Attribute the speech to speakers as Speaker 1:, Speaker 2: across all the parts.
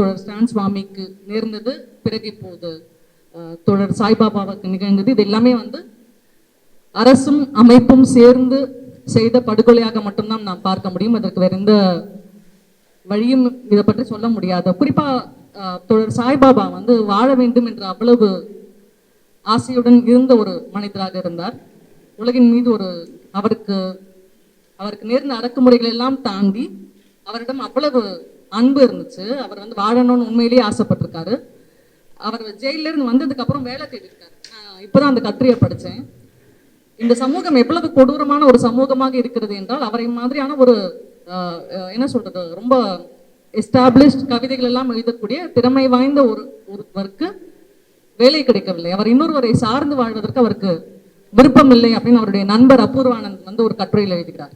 Speaker 1: ஸ்டான் சுவாமிக்கு நேர்ந்தது பிறகு இப்போது தொடர் சாய்பாபாவுக்கு நிகழ்ந்தது. இது எல்லாமே வந்து அரசும் அமைப்பும் சேர்ந்து செய்த படுகொலையாக மட்டும்தான் நாம் பார்க்க முடியும். அதற்கு வேற எந்த வழியும் இதை பற்றி சொல்ல முடியாது. குறிப்பா தொடர் சாய்பாபா வந்து வாழ வேண்டும் என்ற அவ்வளவு ஆசையுடன் இருந்த ஒரு மனிதராக இருந்தார். உலகின் மீது ஒரு அவருக்கு அவருக்கு நேர்ந்த அடக்குமுறைகள் எல்லாம் தாண்டி அவரிடம் அவ்வளவு அன்பு இருந்துச்சு. அவர் வந்து வாழணும்னு உண்மையிலேயே ஆசைப்பட்டிருக்காரு. அவர் ஜெயில இருந்து வந்ததுக்கு அப்புறம் வேலை தேடிருக்காரு இப்பதான் அந்த கத்திரியை படிச்சேன். இந்த சமூகம் எவ்வளவு கொடூரமான ஒரு சமூகமாக இருக்கிறது என்றால் அவரை மாதிரியான ஒரு அஹ், என்ன சொல்றது ரொம்ப எஸ்டாப்ளிஷ்ட் கவிதைகள் எல்லாம் எழுதக்கூடிய திறமை வாய்ந்த ஒரு ஒருவருக்கு வேலை கிடைக்கவில்லை. அவர் இன்னொருவரை சார்ந்து வாழ்வதற்கு அவருக்கு விருப்பம் இல்லை அப்படின்னு அவருடைய நண்பர் அபூர்வானந்த் வந்து ஒரு கட்டுரையில் எழுதுகிறார்.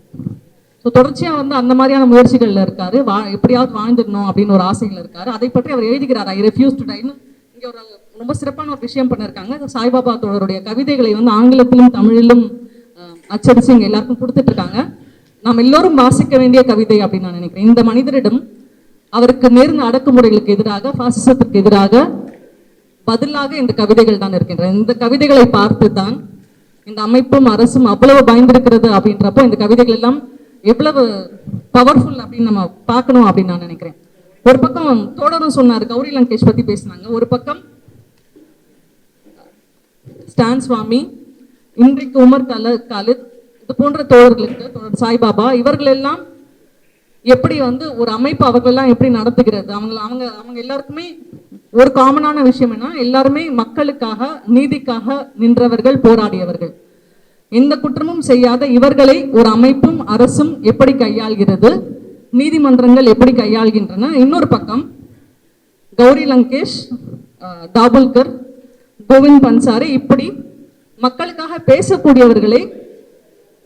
Speaker 1: ஸோ தொடர்ச்சியாக வந்து அந்த மாதிரியான முயற்சிகளில் இருக்காரு. வா எப்படியாவது வாழ்ந்துடணும் அப்படின்னு ஒரு ஆசைகள் இருக்காரு. அதை பற்றி அவர் எழுதுகிறார்? ஐ ரெஃப்யூஸ் டு டைன்னு இங்கே ஒரு ரொம்ப சிறப்பான ஒரு விஷயம் பண்ணிருக்காங்க. சாய்பாபா தோழருடைய கவிதைகளை வந்து ஆங்கிலத்திலும் தமிழிலும் அஹ், இங்கே எல்லாருக்கும் கொடுத்துட்ருக்காங்க நாம் எல்லோரும் வாசிக்க வேண்டிய கவிதை அப்படின்னு நான் நினைக்கிறேன். இந்த மனிதரிடம் அவருக்கு நேர்ந்த அடக்குமுறைகளுக்கு எதிராக பாசிசத்துக்கு எதிராக பதிலாக இந்த கவிதைகள் தான் இருக்கின்றன. இந்த கவிதைகளை பார்த்து தான் இந்த அமைப்பும் அரசும் அவ்வளவு பயந்திருக்கிறது அப்படின்றப்போ இந்த கவிதைகள் எல்லாம் எவ்வளவு பவர்ஃபுல் அப்படின்னு நம்ம பார்க்கணும் அப்படின்னு நான் நினைக்கிறேன். ஒரு பக்கம் தோடரும் சொன்னார் கௌரி லங்கேஷ் பத்தி பேசினாங்க. ஒரு பக்கம் ஸ்டான் சுவாமி இன்றைக்கு உமர் கல காலித் இது போன்ற தோழர்களுக்கு தோழர் சாய்பாபா இவர்கள் எல்லாம் எப்படி வந்து ஒரு அமைப்பு அவர்களெல்லாம் எப்படி நடத்துகிறது? அவங்க அவங்க அவங்க எல்லாருக்குமே ஒரு காமனான விஷயம் என்ன? எல்லாருமே மக்களுக்காக நீதிக்காக நின்றவர்கள் போராடியவர்கள். எந்த குற்றமும் செய்யாத இவர்களை ஒரு அமைப்பும் அரசும் எப்படி கையாள்கிறது? நீதிமன்றங்கள் எப்படி கையாள்கின்றன? இன்னொரு பக்கம் கௌரி லங்கேஷ் அஹ், தாபுல்கர் கோவிந்த் பன்சாரி இப்படி மக்களுக்காக பேசக்கூடியவர்களை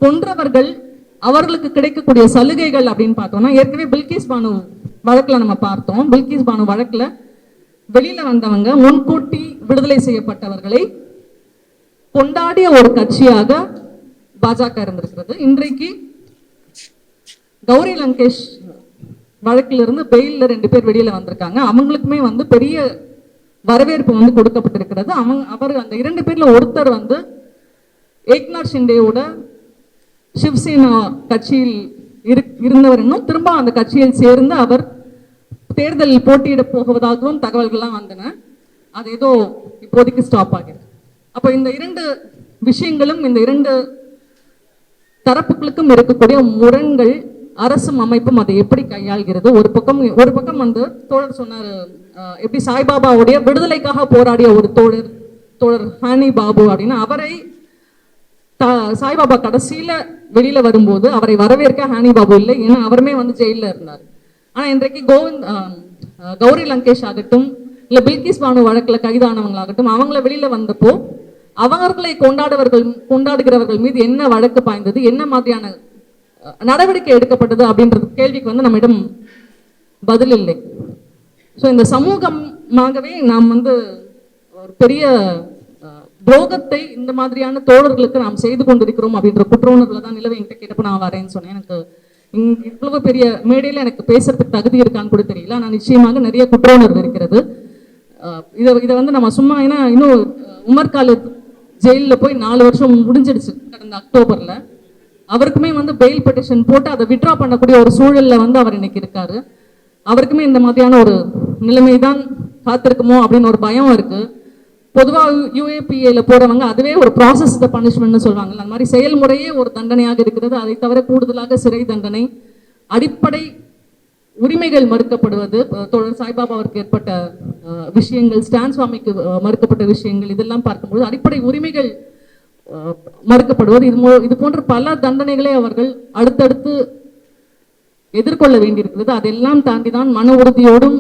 Speaker 1: கொன்றவர்கள் அவர்களுக்கு கிடைக்கக்கூடிய சலுகைகள் அப்படின்னு பார்த்தோம்னா ஏற்கனவே பில்கிஸ் பானு வழக்கில் நம்ம பார்த்தோம். பில்கிஸ் பானு வழக்கில் வெளியில் வந்தவங்க முன்கூட்டி விடுதலை செய்யப்பட்டவர்களை கொண்டாடிய ஒரு கட்சியாக பாஜக இருந்திருக்கிறது. இன்றைக்கு கௌரி லங்கேஷ் வழக்கிலிருந்து இருந்து பெயில்ல ரெண்டு பேர் வெளியில் வந்திருக்காங்க. அவங்களுக்குமே வந்து பெரிய வரவேற்பு வந்து கொடுக்கப்பட்டிருக்கிறது. அவங்க அவர் அந்த இரண்டு பேரில் ஒருத்தர் வந்து ஏக்நாத் ஷிண்டேவோட சிவசேனா கட்சியில் இரு இருந்தவர் இன்னும். திரும்ப அந்த கட்சியில் சேர்ந்து அவர் தேர்தலில் போட்டியிட போவதாகவும் தகவல்கள்லாம் வந்தன. அது ஏதோ இப்போதைக்கு ஸ்டாப் ஆகிருக்கு. அப்போ இந்த இரண்டு விஷயங்களும் இந்த இரண்டு தரப்புகளுக்கும் இருக்கக்கூடிய முரண்கள் அரசும் அமைப்பும் அதை எப்படி கையாள்கிறது? ஒரு பக்கம் ஒரு பக்கம் வந்து தோழர் சொன்னார் எப்படி சாய்பாபாவுடைய விடுதலைக்காக போராடிய ஒரு தோழர் தோழர் ஹானி பாபு அப்படின்னு அவரை சாய்பாபா கடைசியில் வெளியில் வரும்போது அவரை வரவேற்க ஹானி பாபு இல்லை ஏன்னா அவருமே வந்து ஜெயிலில் இருந்தார். ஆனால் இன்றைக்கு கோவிந்த் கௌரி லங்கேஷ் ஆகட்டும் இல்லை பில்கிஸ் பானு வழக்கில் கைதானவங்களாகட்டும் அவங்கள வெளியில் வந்தப்போ அவர்களை கொண்டாடுவர்கள் கொண்டாடுகிறவர்கள் மீது என்ன வழக்கு பாய்ந்தது என்ன மாதிரியான நடவடிக்கை எடுக்கப்பட்டது அப்படின்றது கேள்விக்கு வந்து நம்மிடம் பதில் இல்லை. ஸோ இந்த சமூகமாகவே நாம் வந்து ஒரு பெரிய துரோகத்தை இந்த மாதிரியான தோழர்களுக்கு நாம் செய்து கொண்டிருக்கிறோம் அப்படின்ற குற்ற உணர்வுல தான் நிலவை என்கிட்ட கேட்டப்ப நான் வரேன்னு சொன்னேன். எனக்கு இங்க இவ்வளவு பெரிய மேடையில் எனக்கு பேசுறதுக்கு தகுதி இருக்கான்னு கூட தெரியல. ஆனால் நிச்சயமாக நிறைய குற்ற உணர்வு இருக்கிறது இதை இதை வந்து நம்ம சும்மா ஏன்னா இன்னும் உமர் காலத்து ஜெயிலில் போய் நாலு வருஷம் முடிஞ்சிடுச்சு. கடந்த அக்டோபரில். அவருக்குமே வந்து பெயில் பெட்டிஷன் போட்டு அதை விட்ரா பண்ணக்கூடிய ஒரு சூழலில் வந்து அவர் இன்னைக்கு இருக்காரு. அவருக்குமே இந்த மாதிரியான ஒரு நிலைமை தான் காத்திருக்குமோ அப்படின்னு ஒரு பயம் இருக்கு. பொதுவாக யூஏபிஏல போறவங்க அதுவே ஒரு ப்ராசஸ் த பனிஷ்மெண்ட்னு சொல்லுவாங்க அந்த மாதிரி செயல்முறையே ஒரு தண்டனையாக இருக்கிறது. அதை தவிர கூடுதலாக சிறை தண்டனை அடிப்படை உரிமைகள் மறுக்கப்படுவது தோழர் சாய்பாபா அவருக்கு ஏற்பட்ட விஷயங்கள் ஸ்டான் சுவாமிக்கு மறுக்கப்பட்ட விஷயங்கள் இதெல்லாம் பார்க்கும்போது அடிப்படை உரிமைகள் மறுக்கப்படுவது. இது இது போன்ற பல தண்டனைகளை அவர்கள் அடுத்தடுத்து எதிர்கொள்ள வேண்டியிருக்கிறது. அதெல்லாம் தாண்டி தான் மன உறுதியோடும்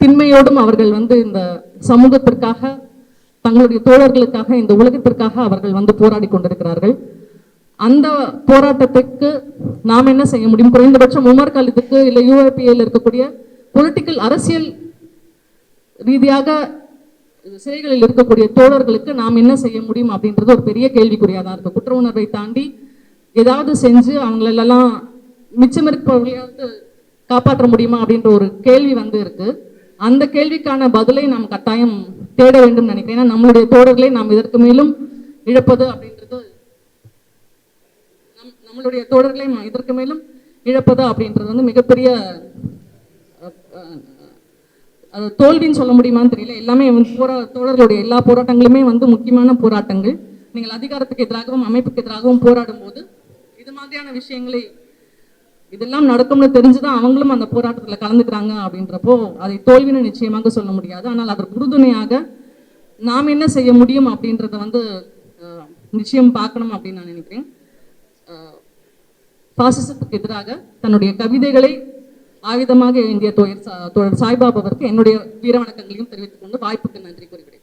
Speaker 1: திண்மையோடும் அவர்கள் வந்து இந்த சமூகத்திற்காக தங்களுடைய தோழர்களுக்காக இந்த உலகத்திற்காக அவர்கள் வந்து போராடி கொண்டிருக்கிறார்கள். அந்த போராட்டத்துக்கு நாம் என்ன செய்ய முடியும்? குறைந்தபட்சம் உமர் காலத்துக்கு இல்லை யூஏபிஏல இருக்கக்கூடிய பொலிட்டிக்கல் அரசியல் ரீதியாக சிறைகளில் இருக்கக்கூடிய தோழர்களுக்கு நாம் என்ன செய்ய முடியும் அப்படின்றது ஒரு பெரிய கேள்விக்குறியாக தான் இருக்கு. குற்ற உணர்வை தாண்டி ஏதாவது செஞ்சு அவங்களெல்லாம் மிச்சம் இருப்பவர்களையாவது காப்பாற்ற முடியுமா அப்படின்ற ஒரு கேள்வி வந்து இருக்கு. அந்த கேள்விக்கான பதிலை நாம் கட்டாயம் தேட வேண்டும் நினைக்கிறேன். ஏன்னா நம்மளுடைய தோழர்களை நாம் இதற்கு மேலும் இழப்பது அப்படின்னு நம்மளுடைய தோழர்களை இதற்கு மேலும் இழப்பதா அப்படின்றது வந்து மிகப்பெரிய அது தோல்வின்னு சொல்ல முடியுமான்னு தெரியல. எல்லாமே போரா தோழர்களுடைய எல்லா போராட்டங்களுமே வந்து முக்கியமான போராட்டங்கள். நீங்கள் அதிகாரத்துக்கு எதிராகவும் அமைப்புக்கு எதிராகவும் போராடும் போது இது மாதிரியான விஷயங்களை இதெல்லாம் நடக்கும்னு தெரிஞ்சுதான் அவங்களும் அந்த போராட்டத்துல கலந்துக்கிறாங்க அப்படின்றப்போ அதை தோல்வின்னு நிச்சயமாக சொல்ல முடியாது. ஆனால் அதற்கு உறுதுணையாக நாம் என்ன செய்ய முடியும் அப்படின்றத வந்து அஹ், நிச்சயம் பார்க்கணும் அப்படின்னு நான் நினைக்கிறேன். பாசிசத்துக்கு எதிராக தன்னுடைய கவிதைகளை ஆயுதமாக எழுந்திய தோழர் தோழர் சாய்பாபாவிற்கு என்னுடைய வீர வணக்கங்களையும் தெரிவித்துக் கொண்டு வாய்ப்புக்கு நன்றி கூறுகிறேன்.